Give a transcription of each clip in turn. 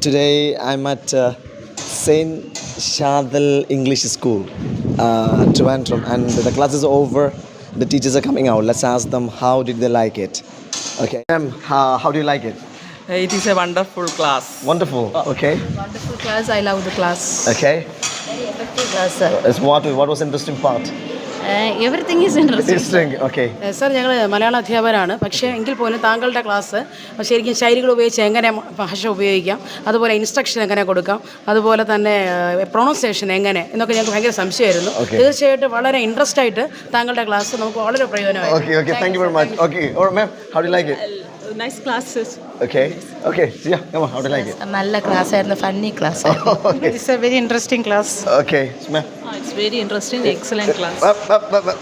today I'm at uh, Saint Shadal English School, uh, Trivandrum, and the class is over. The teachers are coming out. Let's ask them how did they like it. Okay, ma'am, how, how do you like it? It is a wonderful class. Wonderful. Okay. Wonderful class. I love the class. Okay. Very effective class, sir. Is what what was interesting part? Uh, is interesting okay sir ഞങ്ങൾ മലയാള അധ്യാപകരാണ്. പക്ഷേ എങ്കിൽ പോലും താങ്കളുടെ class ശരിക്കും ശൈലികൾ ഉപയോഗിച്ച് എങ്ങനെ ഭാഷ ഉപയോഗിക്കാം അതുപോലെ ഇൻസ്ട്രക്ഷൻ എങ്ങനെ കൊടുക്കാം അതുപോലെ തന്നെ പ്രൊണൗൺസിയേഷൻ എങ്ങനെ എന്നൊക്കെ ഞങ്ങൾക്ക് ഭയങ്കര സംശയമായിരുന്നു. തീർച്ചയായിട്ടും വളരെ ഇൻട്രസ്റ്റ് ആയിട്ട് താങ്കളുടെ ക്ലാസ് നമുക്ക് വളരെ പ്രയോജനമായി okay okay thank you very much okay Or ma'am how do like like nice classes okay okay Siya come on how നല്ല ക്ലാസ് ആയിരുന്നു. Funny class it's a very interesting class okay it's very interesting excellent class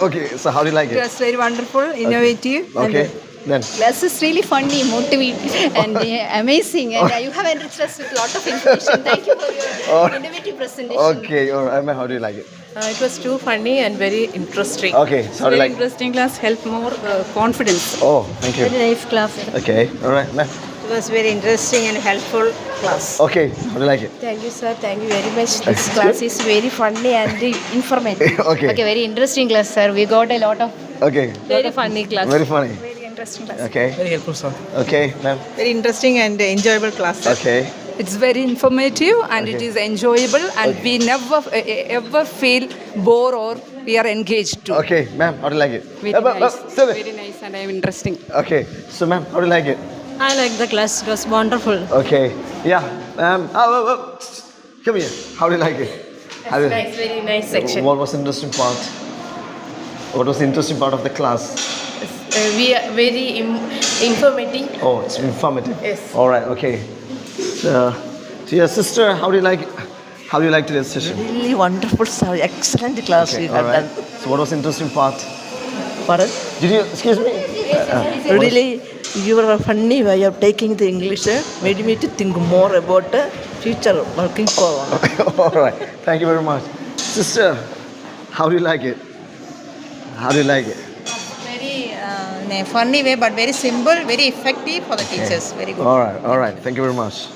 okay so how do like it it's very wonderful innovative okay Then. Yes, it's really funny, motivating, and uh, amazing. And uh, you have enriched us with a lot of information. Thank you for your oh. innovative presentation. Okay, all right. how do you like it? Uh, it was too funny and very interesting. Okay, sorry. Very like... interesting class help more uh, confidence. Oh, thank you. Very nice class. Okay, all right. Ma'am. It was very interesting and helpful class. Okay, how do you like it? Thank you, sir. Thank you very much. This class is very funny and informative. okay. Okay, very interesting class, sir. We got a lot of. Okay. Very funny class. Very funny. Very interesting class. Okay. Very helpful, sir. Okay, ma'am. Very interesting and enjoyable class. sir. Okay. It's very informative and it Okay. is enjoyable and we never uh, ever feel bored or we are engaged too. Okay, ma'am. How do you like it? Very Up, up, nice. up. Sit there. Very nice and I am interesting. Okay. So, ma'am, how do you like it? I like the class. It was wonderful. Okay. Yeah. Um. Oh, oh, oh. Come here. How do you like it? How do you- Nice, very nice section. What was the interesting part? What was the interesting part of the class? Uh, we are very Im- informative. Oh, it's informative. Yes. All right. Okay. So, to your sister, how do you like? How do you like today's session? Really wonderful, sir. Excellent class Okay. you All have right. done. So, what was the interesting part? Pardon? Did you? Excuse me. Really, your funny way of taking the English uh, made me to think more about uh, future working forward. All right. Thank you very much, sister. How do you like it? How do you like it? In a funny way, but very simple, very effective for the teachers. Very good. All right. All right. Thank you very much.